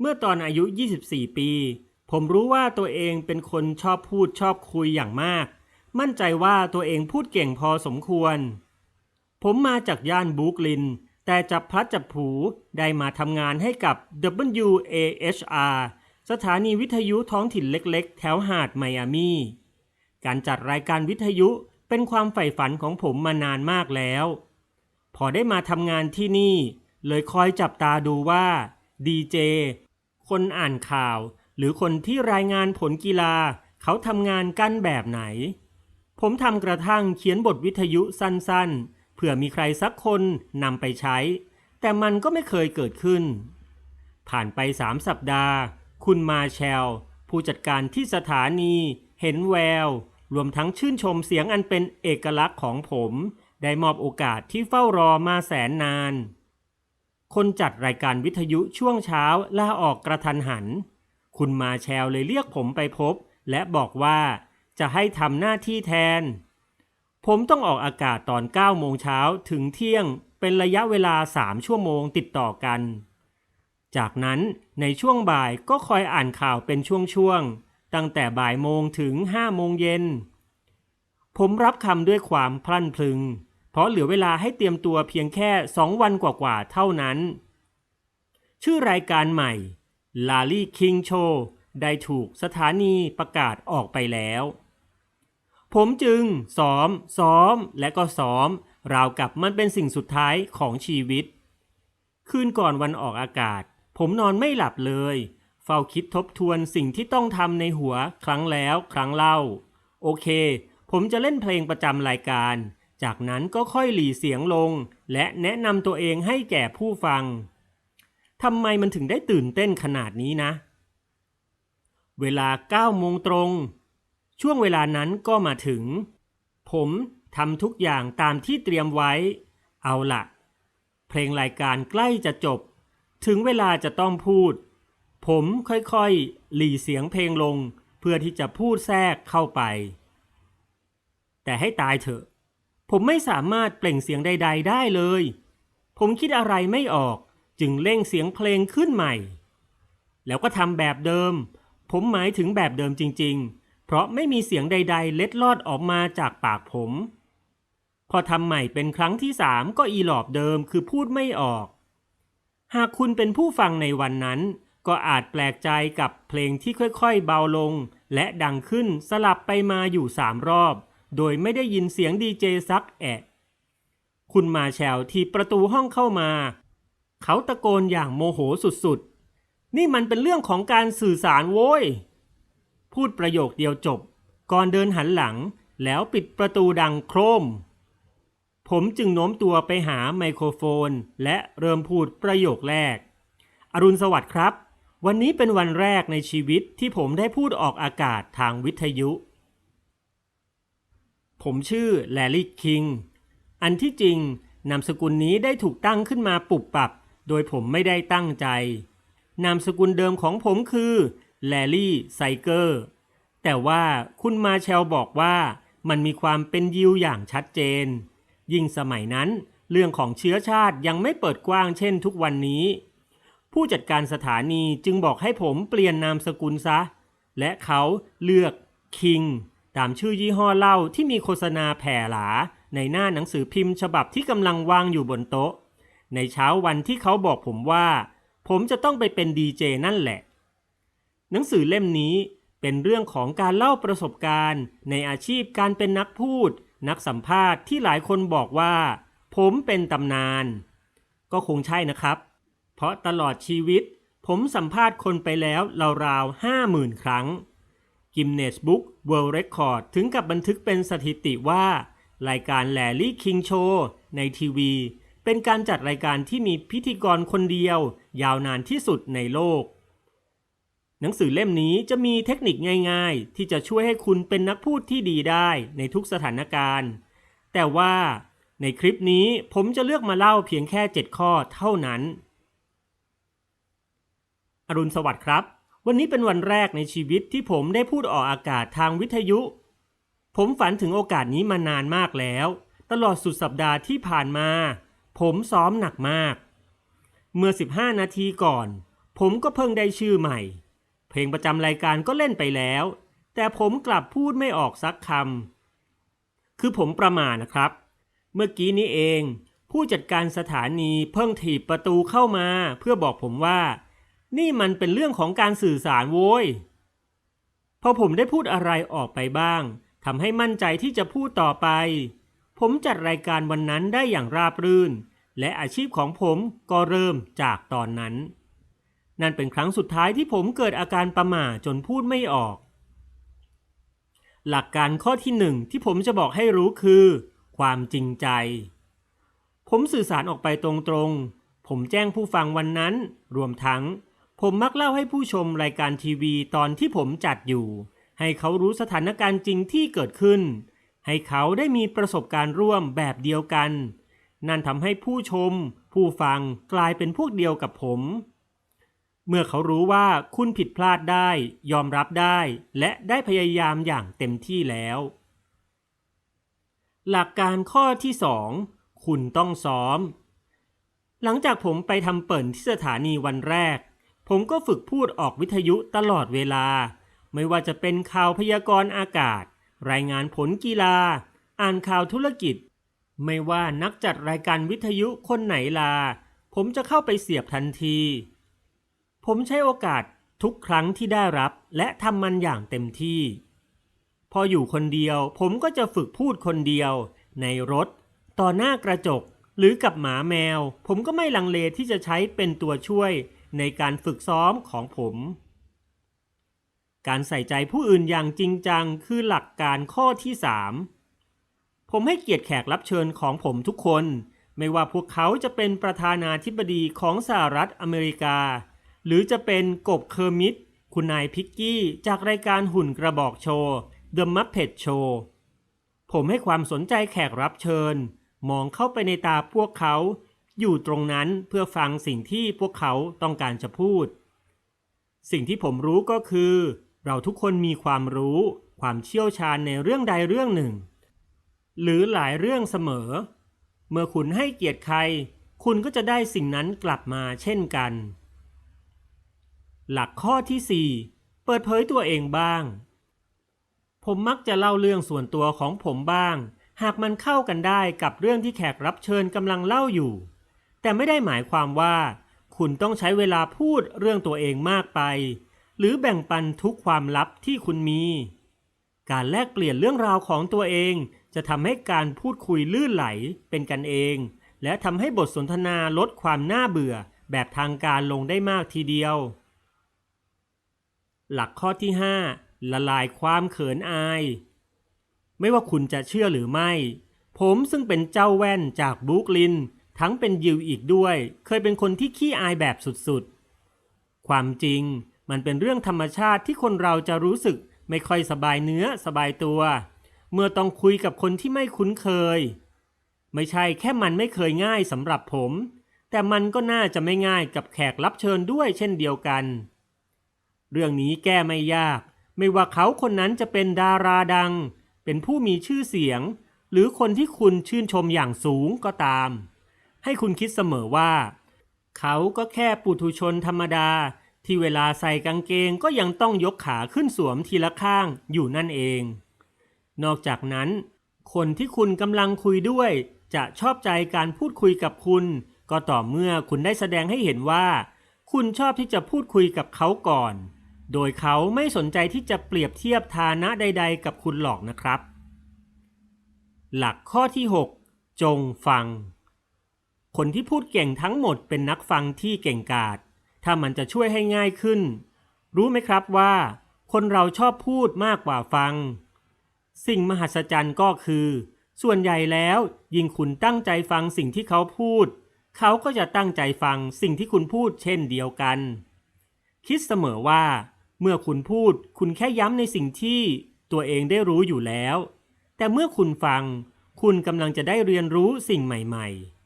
เมื่อตอนอายุ 24 ปี ผมรู้ว่าตัวเองเป็นคนชอบพูดชอบคุยอย่างมาก มั่นใจว่าตัวเองพูดเก่งพอสมควร ผมมาจากย่านบรูกลิน แต่จับพลัดจับผูได้มาทำงานให้กับ WAHR สถานีวิทยุท้องถิ่นเล็กๆ แถวหาดไมอามีการจัดรายการวิทยุเป็นความใฝ่ฝันของผมมานานมากแล้ว พอได้มาทำงานที่นี่ เลยคอยจับตาดูว่าดีเจ คนอ่านข่าว หรือคนที่รายงานผลกีฬา เขาทำงานกันแบบไหน ผมทำกระทั่งเขียนบทวิทยุสั้นๆ เผื่อมีใครสักคนนำไปใช้ แต่มันก็ไม่เคยเกิดขึ้น ผ่านไปสามสัปดาห์ คุณมาแชล ผู้จัดการที่สถานี เห็นแวว รวมทั้งชื่นชมเสียงอันเป็นเอกลักษณ์ของผม ได้มอบโอกาสที่เฝ้ารอมาแสนนาน คนจัดรายการวิทยุช่วงเช้าลาออกกระทันหัน คุณมาแชลเลยเรียกผมไปพบ และบอกว่าจะให้ทำหน้าที่แทน ผมต้องออกอากาศตอน 9 โมงเช้าถึงเที่ยงเป็นระยะเวลา 3 ชั่วโมงติดต่อกัน จากนั้นในช่วงบ่ายก็คอยอ่านข่าวเป็นช่วงๆ ตั้งแต่บ่ายโมงถึง 5 โมงเย็น ผมรับคำด้วยความพลั่นพลึง เพราะเหลือเวลาให้เตรียมตัวเพียงแค่ 2 วันกว่าๆเท่านั้น ชื่อรายการใหม่ ลาลี่คิงโชได้ถูกสถานีประกาศออกไปแล้ว ผมจึงซ้อม ซ้อมและก็ซ้อม ราวกับมันเป็นสิ่งสุดท้ายของชีวิต คืนก่อนวันออกอากาศ ผมนอนไม่หลับเลย เฝ้าคิดทบทวนสิ่งที่ต้องทำในหัวครั้งแล้วครั้งเล่า โอเค ผมจะเล่นเพลงประจำรายการ จากนั้นก็ค่อยหลีเสียงลง และแนะนำตัวเองให้แก่ผู้ฟังทำไมมันถึงได้ตื่นเต้นขนาดนี้นะ เวลา9โมงตรง ช่วงเวลานั้นก็มาถึง ผมทำทุกอย่างตามที่เตรียมไว้ เอาละเพลงรายการใกล้จะจบ ถึงเวลาจะต้องพูด ผมค่อยๆ หลีเสียงเพลงลง เพื่อที่จะพูดแทรกเข้าไป แต่ให้ตายเถอะ ผมไม่สามารถเปล่งเสียงใด ๆ ได้เลย ผมคิดอะไรไม่ออกจึงเร่งเสียงเพลงขึ้นใหม่ แล้วก็ทำแบบเดิม ผมหมายถึงแบบเดิมจริง ๆ เพราะไม่มีเสียงใด ๆ เล็ดลอดออกมาจากปากผม พอทำใหม่เป็นครั้งที่สามก็อีหลอบเดิมคือพูดไม่ออก หากคุณเป็นผู้ฟังในวันนั้น ก็อาจแปลกใจกับเพลงที่ค่อยๆ เบาลง และดังขึ้นสลับไปมาอยู่สามรอบ โดยไม่ได้ยินเสียงดีเจซักแอะ คุณมาแชลที่ประตูห้องเข้ามา เขาตะโกนอย่างโมโหสุดๆ นี่มันเป็นเรื่องของการสื่อสารโว้ย พูดประโยคเดียวจบ ก่อนเดินหันหลังแล้วปิดประตูดังโครม ผมจึงโน้มตัวไปหาไมโครโฟน และเริ่มพูดประโยคแรก อรุณสวัสดิ์ครับ วันนี้เป็นวันแรกในชีวิตที่ผมได้พูดออกอากาศทางวิทยุ ผมชื่อแลลี่คิง อันที่จริงนามสกุลนี้ได้ถูกตั้งขึ้นมาปุบปับ โดยผมไม่ได้ตั้งใจ นามสกุลเดิมของผมคือแลลี่ไซเกอร์ แต่ว่าคุณมาแชลบอกว่ามันมีความเป็นยิวอย่างชัดเจน ยิ่งสมัยนั้น เรื่องของเชื้อชาติยังไม่เปิดกว้างเช่นทุกวันนี้ ผู้จัดการสถานีจึงบอกให้ผมเปลี่ยนนามสกุลซะ และเขาเลือกคิง ตามชื่อยี่ห้อเหล้าที่มีโฆษณาแผ่หลา ในหน้าหนังสือพิมพ์ฉบับที่กำลังวางอยู่บนโต๊ะ ในเช้าวันที่เขาบอกผมว่า ผมจะต้องไปเป็นดีเจนั่นแหละ หนังสือเล่มนี้เป็นเรื่องของการเล่าประสบการณ์ ในอาชีพการเป็นนักพูด นักสัมภาษณ์ที่หลายคนบอกว่า ผมเป็นตำนาน ก็คงใช่นะครับ เพราะตลอดชีวิต ผมสัมภาษณ์คนไปแล้วราวๆห้าหมื่นครั้ง กิมเนสบุ๊กเวิลด์เรคคอร์ดถึงกับบันทึกเป็นสถิติว่า รายการแลลี่คิงโชในทีวี เป็นการจัดรายการที่มีพิธีกรคนเดียว ยาวนานที่สุดในโลก หนังสือเล่มนี้จะมีเทคนิคง่ายๆ ที่จะช่วยให้คุณเป็นนักพูดที่ดีได้ในทุกสถานการณ์ แต่ว่าในคลิปนี้ผมจะเลือกมาเล่าเพียงแค่ 7 ข้อเท่านั้น อรุณสวัสดิ์ครับ วันนี้เป็นวันแรกในชีวิตที่ผมได้พูดออกอากาศทางวิทยุ ผมฝันถึงโอกาสนี้มานานมากแล้ว ตลอดสุดสัปดาห์ที่ผ่านมา ผมซ้อมหนักมาก เมื่อ 15 นาทีก่อน ผมก็เพิ่งได้ชื่อใหม่ เพลงประจำรายการก็เล่นไปแล้ว แต่ผมกลับพูดไม่ออกสักคำคือผมประมาทนะครับ เมื่อกี้นี้เอง ผู้จัดการสถานีเพิ่งถีบประตูเข้ามา เพื่อบอกผมว่า นี่มันเป็นเรื่องของการสื่อสารโว้ย พอผมได้พูดอะไรออกไปบ้างทำให้มั่นใจที่จะพูดต่อไป ผมจัดรายการวันนั้นได้อย่างราบรื่น และอาชีพของผมก็เริ่มจากตอนนั้น นั่นเป็นครั้งสุดท้ายที่ผมเกิดอาการประหม่าจนพูดไม่ออก หลักการข้อที่หนึ่งที่ผมจะบอกให้รู้คือ ความจริงใจ ผมสื่อสารออกไปตรงๆ ผมแจ้งผู้ฟังวันนั้น รวมทั้ง ผมมักเล่าให้ผู้ชมรายการทีวีตอนที่ผมจัดอยู่ ให้เขารู้สถานการณ์จริงที่เกิดขึ้น ให้เขาได้มีประสบการณ์ร่วมแบบเดียวกัน นั่นทำให้ผู้ชม ผู้ฟังกลายเป็นพวกเดียวกับผม เมื่อเขารู้ว่าคุณผิดพลาดได้ ยอมรับได้ และได้พยายามอย่างเต็มที่แล้ว หลักการข้อที่สองคุณต้องซ้อม หลังจากผมไปทำเปิ่นที่สถานีวันแรก ผมก็ฝึกพูดออกวิทยุตลอดเวลา ไม่ว่าจะเป็นข่าวพยากรณ์อากาศ รายงานผลกีฬา อ่านข่าวธุรกิจ ไม่ว่านักจัดรายการวิทยุคนไหนลา ผมจะเข้าไปเสียบทันที ผมใช้โอกาสทุกครั้งที่ได้รับและทำมันอย่างเต็มที่ พออยู่คนเดียวผมก็จะฝึกพูดคนเดียว ในรถ ต่อหน้ากระจก หรือกับหมาแมว ผมก็ไม่ลังเลที่จะใช้เป็นตัวช่วย ในการฝึกซ้อมของผม การใส่ใจผู้อื่นอย่างจริงจังคือหลักการข้อที่ 3 ผมให้เกียรติแขกรับเชิญของผมทุกคน ไม่ว่าพวกเขาจะเป็นประธานาธิบดีของสหรัฐอเมริกา หรือจะเป็นกบเคอร์มิดคุณนายพิกกี้จากรายการหุ่นกระบอกโชว์ The Muppet Show ผมให้ความสนใจแขกรับเชิญ มองเข้าไปในตาพวกเขา อยู่ตรงนั้นเพื่อฟังสิ่งที่พวกเขาต้องการจะพูด สิ่งที่ผมรู้ก็คือ เราทุกคนมีความรู้ ความเชี่ยวชาญในเรื่องใดเรื่องหนึ่ง หรือหลายเรื่องเสมอ เมื่อคุณให้เกียรติใคร คุณก็จะได้สิ่งนั้นกลับมาเช่นกัน หลักข้อที่ 4 เปิดเผยตัวเองบ้าง ผมมักจะเล่าเรื่องส่วนตัวของผมบ้างหากมันเข้ากันได้กับเรื่องที่แขกรับเชิญกำลังเล่าอยู่ แต่ไม่ได้หมายความว่า คุณต้องใช้เวลาพูดเรื่องตัวเองมากไป หรือแบ่งปันทุกความลับที่คุณมี การแลกเปลี่ยนเรื่องราวของตัวเอง จะทำให้การพูดคุยลื่นไหลเป็นกันเอง และทำให้บทสนทนาลดความน่าเบื่อแบบทางการลงได้มากทีเดียว หลักข้อที่ 5 ละลายความเขินอาย ไม่ว่าคุณจะเชื่อหรือไม่ ผมซึ่งเป็นเจ้าแว่นจากบรุกลิน ทั้งเป็นยิวอีกด้วย เคยเป็นคนที่ขี้อายแบบสุดๆ ความจริงมันเป็นเรื่องธรรมชาติที่คนเราจะรู้สึกไม่ค่อยสบายเนื้อสบายตัว เมื่อต้องคุยกับคนที่ไม่คุ้นเคย ไม่ใช่แค่มันไม่เคยง่ายสำหรับผม แต่มันก็น่าจะไม่ง่ายกับแขกรับเชิญด้วยเช่นเดียวกัน เรื่องนี้แก้ไม่ยาก ไม่ว่าเขาคนนั้นจะเป็นดาราดัง เป็นผู้มีชื่อเสียง หรือคนที่คุณชื่นชมอย่างสูงก็ตาม ให้คุณคิดเสมอว่า เขาก็แค่ปุถุชนธรรมดา ที่เวลาใส่กางเกงก็ยังต้องยกขาขึ้นสวมทีละข้างอยู่นั่นเอง นอกจากนั้น คนที่คุณกำลังคุยด้วย จะชอบใจการพูดคุยกับคุณ ก็ต่อเมื่อคุณได้แสดงให้เห็นว่า คุณชอบที่จะพูดคุยกับเขาก่อน โดยเขาไม่สนใจที่จะเปรียบเทียบฐานะใด ๆ กับคุณหรอกนะครับ หลักข้อที่ 6 จงฟัง คนที่พูดเก่งทั้งหมดเป็นนักฟังที่เก่งกาจถ้ามันจะช่วยให้ง่ายขึ้น รู้ไหมครับว่า คนเราชอบพูดมากกว่าฟัง สิ่งมหัศจรรย์ก็คือ ส่วนใหญ่แล้วยิ่งคุณตั้งใจฟังสิ่งที่เขาพูด เขาก็จะตั้งใจฟังสิ่งที่คุณพูดเช่นเดียวกัน คิดเสมอว่า เมื่อคุณพูดคุณแค่ย้ำในสิ่งที่ตัวเองได้รู้อยู่แล้ว แต่เมื่อคุณฟัง คุณกำลังจะได้เรียนรู้สิ่งใหม่ ๆ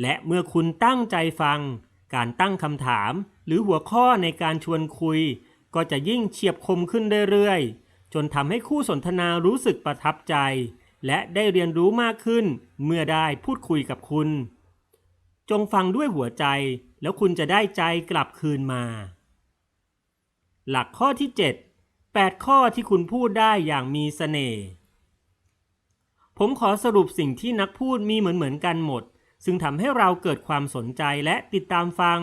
และเมื่อคุณตั้งใจฟัง การตั้งคำถาม หรือหัวข้อในการชวนคุย ก็จะยิ่งเฉียบคมขึ้นเรื่อยๆ จนทำให้คู่สนทนารู้สึกประทับใจ และได้เรียนรู้มากขึ้น เมื่อได้พูดคุยกับคุณ จงฟังด้วยหัวใจ แล้วคุณจะได้ใจกลับคืนมา หลักข้อที่ 7 8 ข้อที่คุณพูดได้อย่างมีเสน่ห์ผมขอสรุปสิ่งที่นักพูดมีเหมือนเหมือนๆกันหมด ซึ่งทำให้เราเกิดความสนใจและติดตามฟัง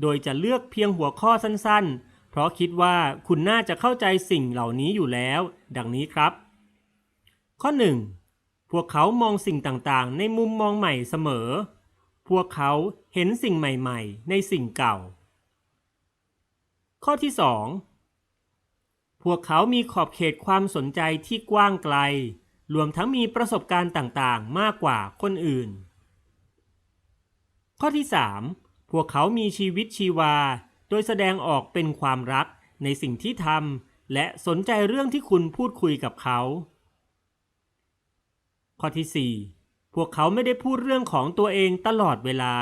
โดยจะเลือกเพียงหัวข้อสั้นๆ เพราะคิดว่าคุณน่าจะเข้าใจสิ่งเหล่านี้อยู่แล้ว ดังนี้ครับ ข้อ 1. พวกเขามองสิ่งต่างๆ ในมุมมองใหม่เสมอ พวกเขาเห็นสิ่งใหม่ๆ ในสิ่งเก่า ข้อที่ 2. พวกเขามีขอบเขตความสนใจที่กว้างไกล รวมทั้งมีประสบการณ์ต่างๆ มากกว่าคนอื่น ข้อที่ 3. พวกเขามีชีวิตชีวา โดยแสดงออกเป็นความรักในสิ่งที่ทำและสนใจเรื่องที่คุณพูดคุยกับเขา ข้อที่ 4 พวกเขาไม่ได้พูดเรื่องของตัวเองตลอดเวลา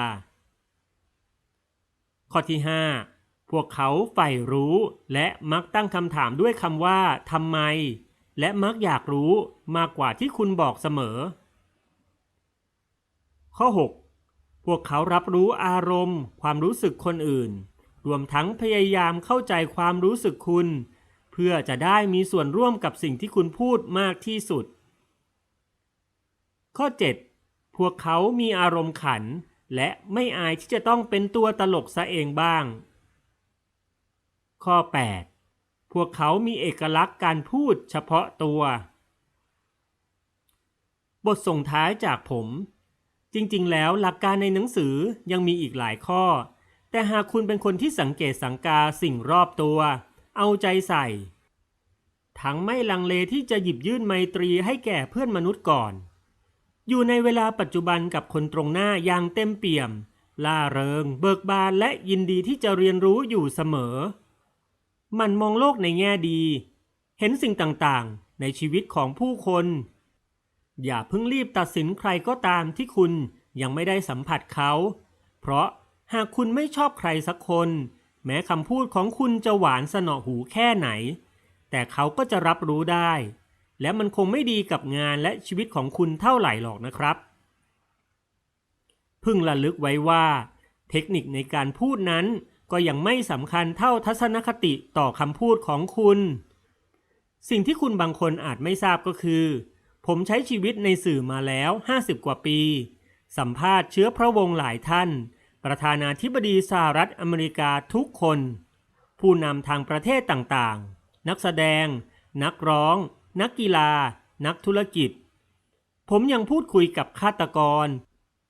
ข้อที่ 5 พวกเขาใฝ่รู้และมักตั้งคำถามด้วยคำว่าทำไม และมักอยากรู้มากกว่าที่คุณบอกเสมอ ข้อ 6 พวกเขารับรู้อารมณ์ ความรู้สึกคนอื่น รวมทั้งพยายามเข้าใจความรู้สึกคุณ เพื่อจะได้มีส่วนร่วมกับสิ่งที่คุณพูดมากที่สุด ข้อ 7 พวกเขามีอารมณ์ขัน และไม่อายที่จะต้องเป็นตัวตลกซะเองบ้าง ข้อ 8 พวกเขามีเอกลักษณ์การพูดเฉพาะตัว บทส่งท้ายจากผม จริงๆ แล้วหลักการในหนังสือยังมีอีกหลายข้อ แต่หากคุณเป็นคนที่สังเกตสังกาสิ่งรอบตัว เอาใจใส่ ทั้งไม่ลังเลที่จะหยิบยื่นไมตรีให้แก่เพื่อนมนุษย์ก่อน อยู่ในเวลาปัจจุบันกับคนตรงหน้าอย่างเต็มเปี่ยม ล่าเริง เบิกบานและยินดีที่จะเรียนรู้อยู่เสมอ มันมองโลกในแง่ดี เห็นสิ่งต่างๆ ในชีวิตของผู้คน อย่าเพิ่งรีบตัดสินใครก็ตามที่คุณยังไม่ได้สัมผัสเขา เพราะหากคุณไม่ชอบใครสักคน แม้คำพูดของคุณจะหวานสนอหูแค่ไหน แต่เขาก็จะรับรู้ได้ และมันคงไม่ดีกับงานและชีวิตของคุณเท่าไหร่หรอกนะครับ พึงระลึกไว้ว่า เทคนิคในการพูดนั้นก็ยังไม่สำคัญเท่าทัศนคติต่อคำพูดของคุณ สิ่งที่คุณบางคนอาจไม่ทราบก็คือ ผมใช้ชีวิตในสื่อมาแล้ว 50 กว่าปี สัมภาษณ์เชื้อพระวงศ์หลายท่าน ประธานาธิบดีสหรัฐอเมริกาทุกคน ผู้นำทางประเทศต่างๆ นักแสดง นักร้อง นักกีฬา นักธุรกิจ ผมยังพูดคุยกับฆาตกร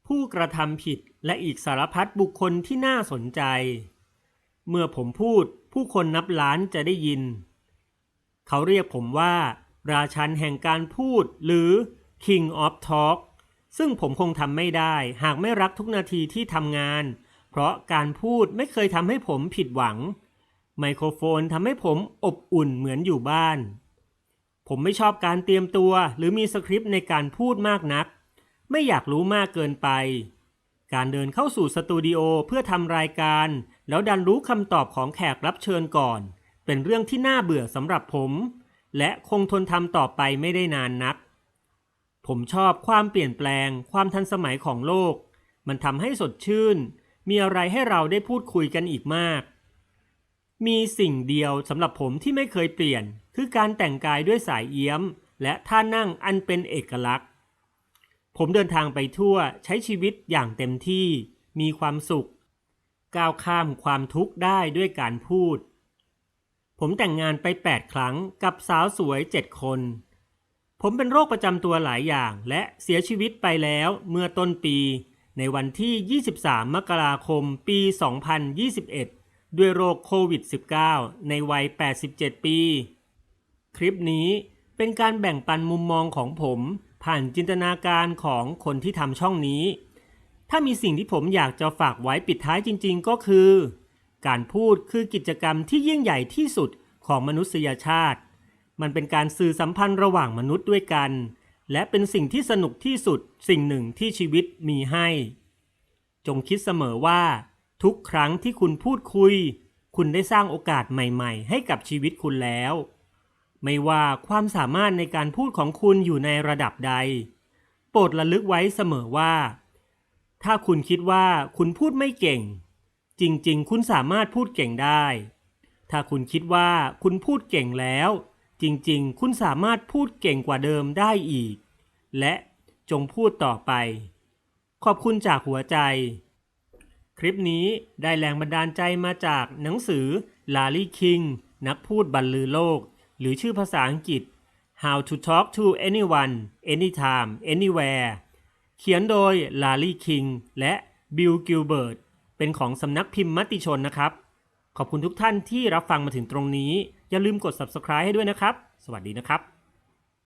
ผู้กระทำผิดและอีกสารพัดบุคคลที่น่าสนใจ เมื่อผมพูดผู้คนนับล้านจะได้ยิน เขาเรียกผมว่า ราชันแห่งการพูดหรือ King of Talk ซึ่งผมคงทำไม่ได้ หากไม่รักทุกนาทีที่ทำงาน เพราะการพูดไม่เคยทำให้ผมผิดหวัง ไมโครโฟนทำให้ผมอบอุ่นเหมือนอยู่บ้าน ผมไม่ชอบการเตรียมตัวหรือมีสคริปต์ในการพูดมากนัก ไม่อยากรู้มากเกินไป การเดินเข้าสู่สตูดิโอเพื่อทำรายการ แล้วดันรู้คำตอบของแขกรับเชิญก่อน เป็นเรื่องที่น่าเบื่อสำหรับผม และคงทนทำต่อไปไม่ได้นานนัก ผมชอบความเปลี่ยนแปลง ความทันสมัยของโลก มันทำให้สดชื่น มีอะไรให้เราได้พูดคุยกันอีกมาก มีสิ่งเดียวสำหรับผมที่ไม่เคยเปลี่ยน คือการแต่งกายด้วยสายเอี้ยม และท่านั่งอันเป็นเอกลักษณ์ ผมเดินทางไปทั่วใช้ชีวิตอย่างเต็มที่ มีความสุข ก้าวข้ามความทุกข์ได้ด้วยการพูด ผมแต่งงานไป 8 ครั้งกับสาวสวย 7 คน ผมเป็นโรคประจำตัวหลายอย่างและเสียชีวิตไปแล้วเมื่อต้นปี ในวันที่ 23 มกราคม ปี 2021 ด้วยโรคโควิด -19 ในวัย 87 ปี คลิปนี้เป็นการแบ่งปันมุมมองของผม ผ่านจินตนาการของคนที่ทำช่องนี้ ถ้ามีสิ่งที่ผมอยากจะฝากไว้ปิดท้ายจริง ๆ ก็คือ การพูดคือกิจกรรมที่ยิ่งใหญ่ที่สุดของมนุษยชาติ มันเป็นการสื่อสัมพันธ์ระหว่างมนุษย์ด้วยกัน และเป็นสิ่งที่สนุกที่สุดสิ่งหนึ่งที่ชีวิตมีให้ จงคิดเสมอว่า ทุกครั้งที่คุณพูดคุย คุณได้สร้างโอกาสใหม่ๆ ให้กับชีวิตคุณแล้ว ไม่ว่าความสามารถในการพูดของคุณอยู่ในระดับใด โปรดระลึกไว้เสมอว่า ถ้าคุณคิดว่าคุณพูดไม่เก่ง จริงๆ คุณสามารถพูดเก่งได้ ถ้าคุณคิดว่าคุณพูดเก่งแล้ว จริงๆ คุณสามารถพูดเก่งกว่าเดิมได้อีก และจงพูดต่อไป ขอบคุณจากหัวใจ คลิปนี้ได้แรงบันดาลใจมาจากหนังสือ Larry King นักพูดบรรลือโลก หรือชื่อภาษาอังกฤษ How to Talk to Anyone Anytime Anywhere เขียนโดย Larry King และ Bill Gilbert เป็นของสำนักพิมพ์มติชนนะครับ ขอบคุณทุกท่านที่รับฟังมาถึงตรงนี้ อย่าลืมกด subscribe ให้ด้วยนะครับ สวัสดีนะครับ